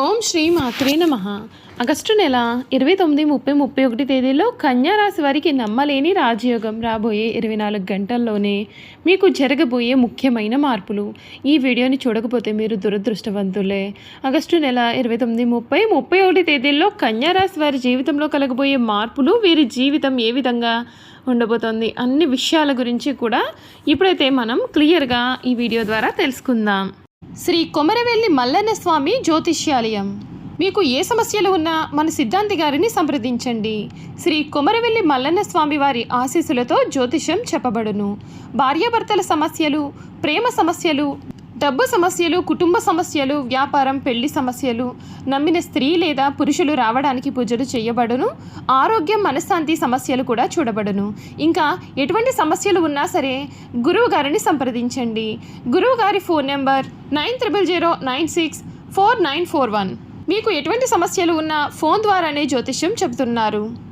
ఓం శ్రీ మాత్రే నమ. ఆగస్టు నెల ఇరవై తొమ్మిది ముప్పై ముప్పై ఒకటి తేదీలో కన్యారాశి వారికి నమ్మలేని రాజయోగం రాబోయే ఇరవై నాలుగు గంటల్లోనే మీకు జరగబోయే ముఖ్యమైన మార్పులు. ఈ వీడియోని చూడకపోతే మీరు దురదృష్టవంతులే. ఆగస్టు నెల ఇరవై తొమ్మిది ముప్పై ముప్పై ఒకటి తేదీల్లో కన్యారాశి వారి జీవితంలో కలగబోయే మార్పులు వీరి జీవితం ఏ విధంగా ఉండబోతోంది అన్ని విషయాల గురించి కూడా ఇప్పుడైతే మనం క్లియర్గా ఈ వీడియో ద్వారా తెలుసుకుందాం. శ్రీ కొమరవెల్లి మల్లన్న స్వామి జ్యోతిష్యాలయం. మీకు ఏ సమస్యలు ఉన్నా మన సిద్ధాంతి గారిని సంప్రదించండి. శ్రీ కొమరవెల్లి మల్లన్న స్వామి వారి ఆశీస్సులతో జ్యోతిషం చెప్పబడును. భార్యాభర్తల సమస్యలు ప్రేమ సమస్యలు డబ్బు సమస్యలు కుటుంబ సమస్యలు వ్యాపారం పెళ్ళి సమస్యలు నమ్మిన స్త్రీ లేదా పురుషులు రావడానికి పూజలు చేయబడును ఆరోగ్యం మనశ్శాంతి సమస్యలు కూడా చూడబడును. ఇంకా ఎటువంటి సమస్యలు ఉన్నా సరే గురువు గారిని సంప్రదించండి. గురువు గారి phone number nine triple zero nine six four nine four one. మీకు ఎటువంటి సమస్యలు ఉన్నా ఫోన్ ద్వారానే జ్యోతిష్యం చెబుతున్నారు.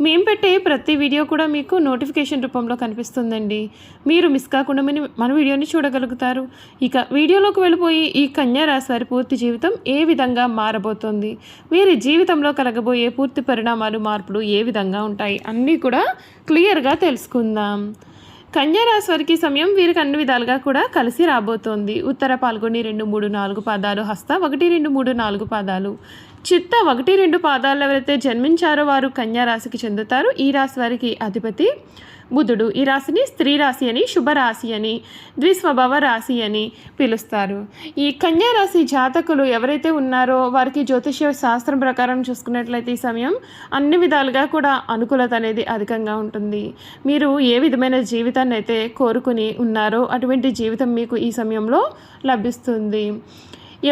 మేము పెట్టే ప్రతి వీడియో కూడా మీకు నోటిఫికేషన్ రూపంలో కనిపిస్తుందండి. మీరు మిస్ కాకుండా మన మన వీడియోని చూడగలుగుతారు. ఇక వీడియోలోకి వెళ్ళిపోయి ఈ కన్యా రాశి వారి పూర్తి జీవితం ఏ విధంగా మారబోతుంది? వీరి జీవితంలో కలగబోయే పూర్తి పరిణామాలు మార్పులు ఏ విధంగా ఉంటాయి? అన్నీ కూడా క్లియర్గా తెలుసుకుందాం. కన్యారాశి వారికి సమయం వీరికి అన్ని విధాలుగా కూడా కలిసి రాబోతోంది. ఉత్తర పాల్గొని రెండు మూడు నాలుగు పాదాలు హస్త ఒకటి రెండు మూడు నాలుగు పాదాలు. చిత్త ఒకటి రెండు పాదాలు ఎవరైతే జన్మించారో వారు కన్యా రాశికి చెందుతారు. ఈ రాశి వారికి అధిపతి బుధుడు ఈ రాశిని స్త్రీ రాశి అని శుభరాశి అని ద్విస్వభావ రాశి అని పిలుస్తారు. ఈ కన్యా రాశి జాతకులు ఎవరైతే ఉన్నారో వారికి జ్యోతిష్య శాస్త్రం ప్రకారం చూసుకున్నట్లయితే ఈ సమయం అన్ని విధాలుగా కూడా అనుకూలత అనేది అధికంగా ఉంటుంది. మీరు ఏ విధమైన జీవితాన్ని అయితే కోరుకుని ఉన్నారో అటువంటి జీవితం మీకు ఈ సమయంలో లభిస్తుంది.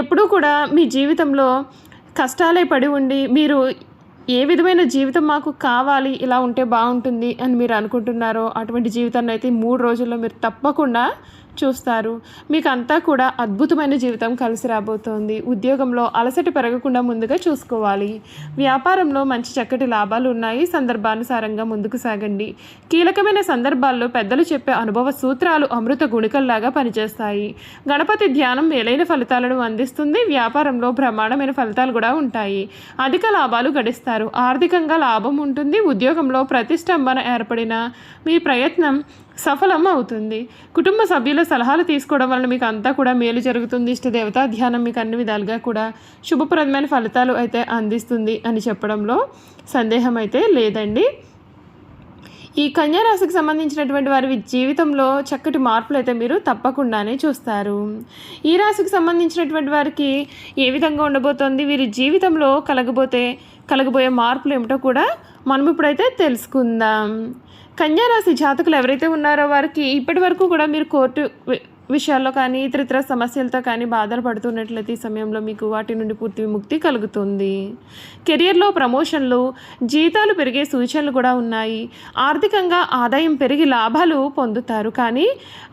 ఎప్పుడూ కూడా మీ జీవితంలో కష్టాలే పడి ఉండి మీరు ఏ విధమైన జీవితం మాకు కావాలి ఇలా ఉంటే బాగుంటుంది అని మీరు అనుకుంటున్నారో అటువంటి జీవితాన్ని అయితే మూడు రోజుల్లో మీరు తప్పకుండా చూస్తారు. మీకు అంతా కూడా అద్భుతమైన జీవితం కలిసి రాబోతోంది. ఉద్యోగంలో అలసట పెరగకుండా ముందుగా చూసుకోవాలి. వ్యాపారంలో మంచి చక్కటి లాభాలు ఉన్నాయి. సందర్భానుసారంగా ముందుకు సాగండి. కీలకమైన సందర్భాల్లో పెద్దలు చెప్పే అనుభవ సూత్రాలు అమృత గుణికల్లాగా పనిచేస్తాయి. గణపతి ధ్యానం మేలైన ఫలితాలను అందిస్తుంది. వ్యాపారంలో బ్రహ్మాండమైన ఫలితాలు కూడా ఉంటాయి. అధిక లాభాలు గడిస్తారు. ఆర్థికంగా లాభం ఉంటుంది. ఉద్యోగంలో ప్రతిష్టంభన ఏర్పడిన మీ ప్రయత్నం సఫలం అవుతుంది కుటుంబ సభ్యుల సలహాలు తీసుకోవడం వలన మీకు అంతా కూడా మేలు జరుగుతుంది. ఇష్టదేవతా ధ్యానం మీకు అన్ని విధాలుగా కూడా శుభప్రదమైన ఫలితాలు అయితే అందిస్తుంది అని చెప్పడంలో సందేహం అయితే లేదండి. ఈ కన్యారాశికి సంబంధించినటువంటి వారి జీవితంలో చక్కటి మార్పులు అయితే మీరు తప్పకుండానే చూస్తారు. ఈ రాశికి సంబంధించినటువంటి వారికి ఏ విధంగా ఉండబోతోంది? వీరి జీవితంలో కలగబోతే కలగబోయే మార్పులు ఏమిటో కూడా మనం ఇప్పుడైతే తెలుసుకుందాం. కన్యారాశి జాతకులు ఎవరైతే ఉన్నారో వారికి ఇప్పటి వరకు కూడా మీరు కోర్టు విషయాల్లో కానీ ఇతరితర సమస్యలతో కానీ బాధలు పడుతున్నట్లయితే ఈ సమయంలో మీకు వాటి నుండి పూర్తి విముక్తి కలుగుతుంది. కెరియర్లో ప్రమోషన్లు జీతాలు పెరిగే సూచనలు కూడా ఉన్నాయి. ఆర్థికంగా ఆదాయం పెరిగి లాభాలు పొందుతారు. కానీ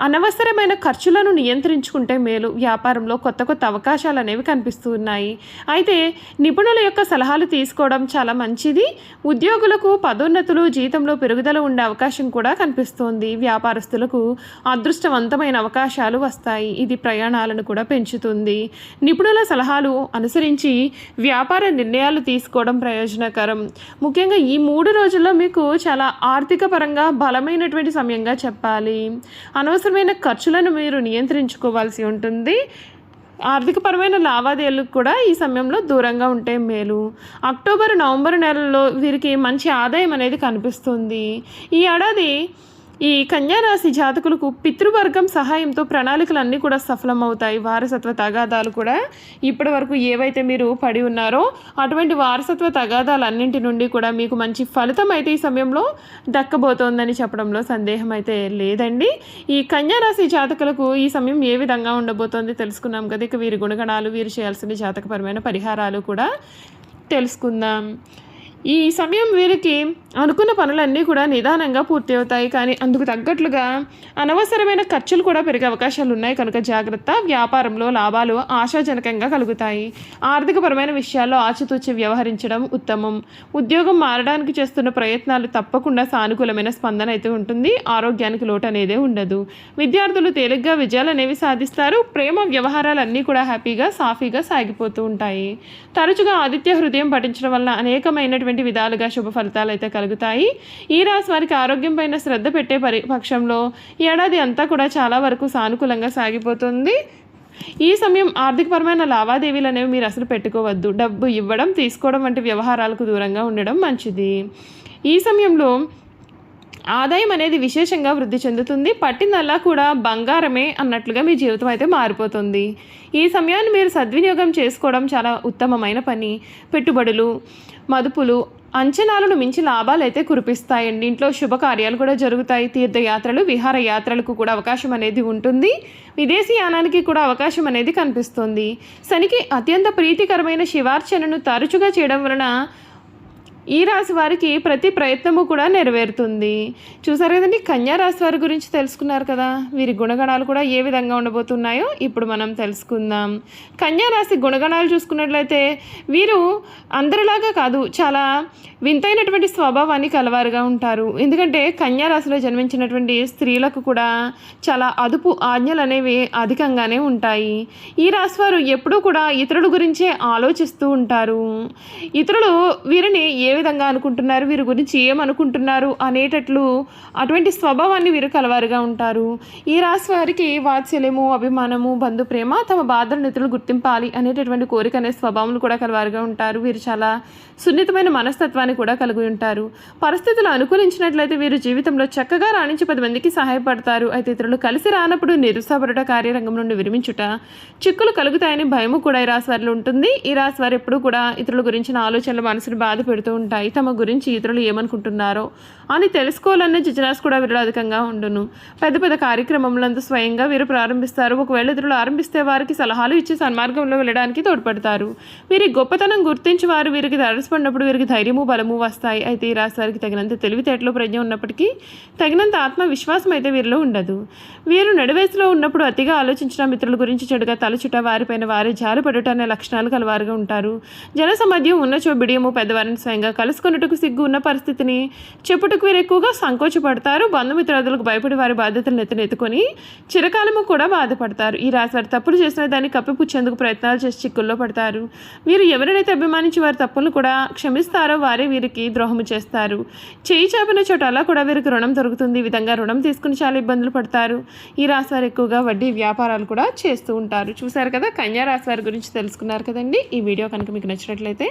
అనవసరమైన ఖర్చులను నియంత్రించుకుంటే మేలు. వ్యాపారంలో కొత్త కొత్త అవకాశాలు అనేవి కనిపిస్తూ ఉన్నాయి అయితే నిపుణుల యొక్క సలహాలు తీసుకోవడం చాలా మంచిది. ఉద్యోగులకు పదోన్నతులు జీతంలో పెరుగుదల ఉండే అవకాశం కూడా కనిపిస్తోంది. వ్యాపారస్తులకు అదృష్టవంతమైన అవకాశాలు వస్తాయి. ఇది ప్రయాణాలను కూడా పెంచుతుంది. నిపుణుల సలహాలు అనుసరించి వ్యాపార నిర్ణయాలు తీసుకోవడం ప్రయోజనకరం. ముఖ్యంగా ఈ మూడు రోజుల్లో మీకు చాలా ఆర్థిక పరంగా బలమైనటువంటి సమయంగా చెప్పాలి. అనవసరమైన ఖర్చులను మీరు నియంత్రించుకోవాల్సి ఉంటుంది. ఆర్థికపరమైన లావాదేవీలకు కూడా ఈ సమయంలో దూరంగా ఉంటే మేలు. అక్టోబర్ నవంబర్ నెలల్లో వీరికి మంచి ఆదాయం అనేది కనిపిస్తుంది. ఈ ఏడాది ఈ కన్యారాశి జాతకులకు పితృవర్గం సహాయంతో ప్రణాళికలు అన్నీ కూడా సఫలమవుతాయి. వారసత్వ తగాదాలు కూడా ఇప్పటి వరకు ఏవైతే మీరు పడి ఉన్నారో అటువంటి వారసత్వ తగాదాలన్నింటి నుండి కూడా మీకు మంచి ఫలితం అయితే ఈ సమయంలో దక్కబోతోందని చెప్పడంలో సందేహం అయితే లేదండి. ఈ కన్యారాశి జాతకులకు ఈ సమయం ఏ విధంగా ఉండబోతోంది తెలుసుకున్నాం కదా. ఇక వీరి గుణగణాలు వీరు చేయాల్సిన జాతకపరమైన పరిహారాలు కూడా తెలుసుకుందాం. ఈ సమయం వీరికి అనుకున్న పనులన్నీ కూడా నిదానంగా పూర్తి అవుతాయి కానీ అందుకు తగ్గట్లుగా అనవసరమైన ఖర్చులు కూడా పెరిగే అవకాశాలు ఉన్నాయి. కనుక జాగ్రత్త వ్యాపారంలో లాభాలు ఆశాజనకంగా కలుగుతాయి. ఆర్థికపరమైన విషయాల్లో ఆచితూచి వ్యవహరించడం ఉత్తమం. ఉద్యోగం మారడానికి చేస్తున్న ప్రయత్నాలు తప్పకుండా సానుకూలమైన స్పందన అయితే ఉంటుంది. ఆరోగ్యానికి లోటు అనేదే ఉండదు. విద్యార్థులు తేలిగ్గా విజయాలు అనేవి సాధిస్తారు. ప్రేమ వ్యవహారాలన్నీ కూడా హ్యాపీగా సాఫీగా సాగిపోతూ ఉంటాయి. తరచుగా ఆదిత్య హృదయం పఠించడం వల్ల అనేకమైనటువంటి విధాలుగా శుభ ఫలితాలు అయితే కలుగుతాయి. ఈ రాశి వారికి ఆరోగ్యం పైన శ్రద్ధ పెట్టే పరి పక్షంలో ఏడాది అంతా కూడా చాలా వరకు సానుకూలంగా సాగిపోతుంది. ఈ సమయం ఆర్థికపరమైన లావాదేవీలు అనేవి మీరు అసలు పెట్టుకోవద్దు. డబ్బు ఇవ్వడం తీసుకోవడం వంటి వ్యవహారాలకు దూరంగా ఉండడం మంచిది. ఈ సమయంలో ఆదాయం అనేది విశేషంగా వృద్ధి చెందుతుంది. పట్టిందల్లా కూడా బంగారమే అన్నట్లుగా మీ జీవితం అయితే మారిపోతుంది. ఈ సమయాన్ని మీరు సద్వినియోగం చేసుకోవడం చాలా ఉత్తమమైన పని. పెట్టుబడులు మదుపులు అంచనాలను మించి లాభాలు అయితే కురిపిస్తాయండి. ఇంట్లో శుభకార్యాలు కూడా జరుగుతాయి. తీర్థయాత్రలు విహారయాత్రలకు కూడా అవకాశం అనేది ఉంటుంది. విదేశీ యానానికి కూడా అవకాశం అనేది కనిపిస్తుంది. శనికి అత్యంత ప్రీతికరమైన శివార్చనను తరచుగా చేయడం వలన ఈ రాశి వారికి ప్రతి ప్రయత్నము కూడా నెరవేరుతుంది. చూసారు కదండి కన్యా రాశి వారి గురించి తెలుసుకున్నారు కదా. వీరి గుణగణాలు కూడా ఏ విధంగా ఉండబోతున్నాయో ఇప్పుడు మనం తెలుసుకుందాం. కన్యా రాశి గుణగణాలు చూసుకున్నట్లయితే వీరు అందరిలాగా కాదు చాలా వింతైనటువంటి స్వభావాన్ని కలవారుగా ఉంటారు. ఎందుకంటే కన్యా రాశిలో జన్మించినటువంటి స్త్రీలకు కూడా చాలా అదుపు ఆజ్ఞలు అనేవి అధికంగానే ఉంటాయి. ఈ రాశి వారు ఎప్పుడూ కూడా ఇతరుల గురించే ఆలోచిస్తూ ఉంటారు. ఇతరులు వీరిని ఏ విధంగా అనుకుంటున్నారు? వీరి గురించి ఏమనుకుంటున్నారు? అనేటట్లు అటువంటి స్వభావాన్ని వీరు కలవారుగా ఉంటారు. ఈ రాశి వారికి వాత్సల్యము అభిమానము బంధు ప్రేమ తమ బాధలను ఇతరులు గుర్తింపాలి అనేటటువంటి కోరిక అనే స్వభావం కూడా కలవారుగా ఉంటారు. వీరు చాలా సున్నితమైన మనస్తత్వాన్ని కూడా కలిగి ఉంటారు. పరిస్థితులు అనుకూలించినట్లయితే వీరు జీవితంలో చక్కగా రాణించి పది మందికి సహాయపడతారు. అయితే ఇతరులు కలిసి రానప్పుడు నిరుత్సాహపడుట కార్యరంగం నుండి విరమించుట చిక్కులు కలుగుతాయని భయము కూడా ఈ రాశి వారిలో ఉంటుంది. ఈ రాశి వారు ఎప్పుడూ కూడా ఇతరుల గురించిన ఆలోచనలు మనసును బాధ పెడుతూ ఉంటాయి. తమ గురించి ఇతరులు ఏమనుకుంటున్నారో అని తెలుసుకోవాలనే జిజ్ఞాస కూడా వీరిలో అధికంగా ఉండును. పెద్ద పెద్ద కార్యక్రమములందు స్వయంగా వీరు ప్రారంభిస్తారు. ఒకవేళ ఇతరులు ఆరంభిస్తే వారికి సలహాలు ఇచ్చి సన్మార్గంలో వెళ్ళడానికి తోడ్పడతారు. వీరి గొప్పతనం గుర్తించి వారు వీరికి దరసపడినప్పుడు వీరికి ధైర్యము బలము వస్తాయి. అయితే ఈ రాశి వారికి తగినంత తెలివితేటలు ప్రజ్ఞ ఉన్నప్పటికీ తగినంత ఆత్మవిశ్వాసం అయితే వీరిలో ఉండదు. వీరు నడివేసులో ఉన్నప్పుడు అతిగా ఆలోచించిన మిత్రుల గురించి చెడుగా తలచుట వారిపైన వారి జారిపడుట అనే లక్షణాలు కలవారుగా ఉంటారు. జన సమాధ్యం ఉన్న చో బిడియము పెద్దవారిని స్వయంగా కలుసుకొనుటకు సిగ్గు ఉన్న పరిస్థితిని చెప్పుటకు వీరు ఎక్కువగా సంకోచపడతారు. బంధుమిత్రాదులకు భయపడి వారి బాధ్యతలను ఎత్తునెత్తుకొని చిరకాలము కూడా బాధపడతారు. ఈ రాశి వారు తప్పులు చేసిన దాన్ని కప్పిపుచ్చేందుకు ప్రయత్నాలు చేసి చిక్కుల్లో పడతారు. వీరు ఎవరినైతే అభిమానించి వారి తప్పులను కూడా క్షమిస్తారో వారే వీరికి ద్రోహము చేస్తారు. చేయి చేపిన చోట అలా కూడా వీరికి రుణం దొరుకుతుంది. ఈ విధంగా రుణం తీసుకుని చాలా ఇబ్బందులు పడతారు. ఈ రాశి వారు ఎక్కువగా వడ్డీ వ్యాపారాలు కూడా చేస్తూ ఉంటారు. చూశారు కదా కన్యా రాశి వారి గురించి తెలుసుకున్నారు కదండి. ఈ వీడియో కనుక మీకు నచ్చినట్లయితే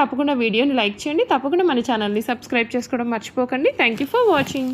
తప్పకుండా వీడియోని లైక్ చేయండి. తప్పకుండా మన ఛానల్ని సబ్స్క్రైబ్ చేసుకోవడం మర్చిపోకండి. Thank you for watching